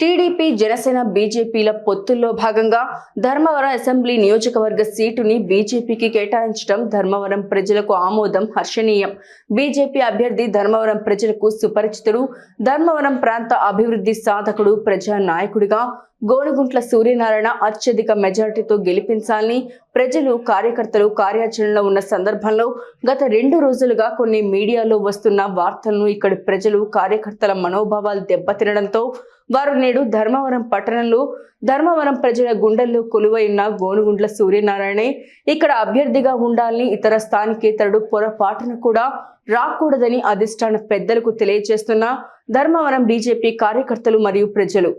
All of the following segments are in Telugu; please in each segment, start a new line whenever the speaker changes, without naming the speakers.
టీడీపీ జనసేన బీజేపీల పొత్తుల్లో భాగంగా ధర్మవరం అసెంబ్లీ నియోజకవర్గ సీటుని బీజేపీకి కేటాయించడం ధర్మవరం ప్రజలకు ఆమోదం హర్షణీయం. బీజేపీ అభ్యర్థి ధర్మవరం ప్రజలకు సుపరిచితుడు ధర్మవరం ప్రాంత అభివృద్ధి సాధకుడు ప్రజా నాయకుడిగా గోనుగుంట్ల సూర్యనారాయణ అత్యధిక మెజారిటీతో గెలిపించాలని ప్రజలు కార్యకర్తలు కార్యాచరణలో ఉన్న సందర్భంలో గత రెండు రోజులుగా కొన్ని మీడియాలో వస్తున్న వార్తలను ఇక్కడి ప్రజలు కార్యకర్తల మనోభావాలు దెబ్బతినడంతో వారు నేడు ధర్మవరం పట్టణంలో ధర్మవరం ప్రజల గుండెల్లో కొలువైన గోనుగుండ్ల సూర్యనారాయణే. ఇక్కడ అభ్యర్థిగా ఉండాలని ఇతర స్థానికేతరుడు పొరపాటును కూడా రాకూడదని అధిష్టాన పెద్దలకు తెలియజేస్తున్న ధర్మవరం బీజేపీ కార్యకర్తలు మరియు ప్రజలు.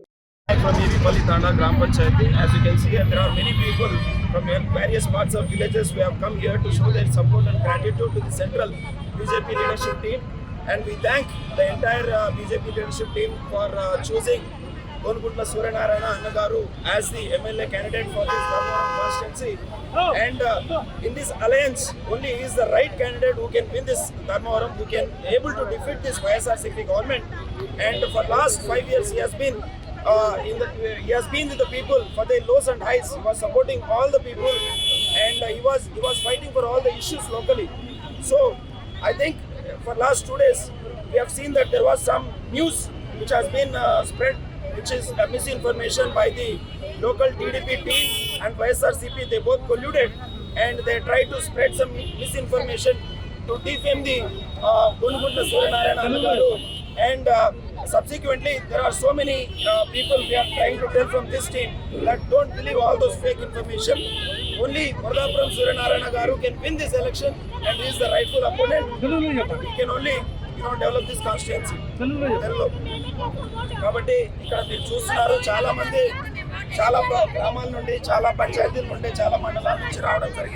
And we thank the entire uh, BJP leadership team for uh, choosing Gonugutla Suryanarayana Annagaru as the MLA candidate for this constituency. And uh, in this alliance, only he is the right candidate who can win this Dharmavaram, who can be able to defeat this YSRCP government. And for the last five years, he has been uh, in the, he has been with the people for their lows and highs. He was supporting all the people, and uh, he was he was fighting for all the issues locally. So I think for last two days we have seen that there was some news which has been uh, spread, which is uh, misinformation by the local TDP team and YSRCP. They both colluded and they tried to spread some misinformation to defame the uh, Suryanarayana And uh, subsequently, there are so many uh, people we are trying to tell from this team that don't believe all those fake information. Only Vardapuram Suryanarayana Garu can win this election and he is the rightful opponent. He can only you know, develop this constituency. కాబట్టి ఇక్కడ మీరు చూస్తున్నారు చాలా మంది చాలా గ్రామాల నుండి చాలా పంచాయతీల నుండి చాలా మండలాల నుంచి రావడం జరిగింది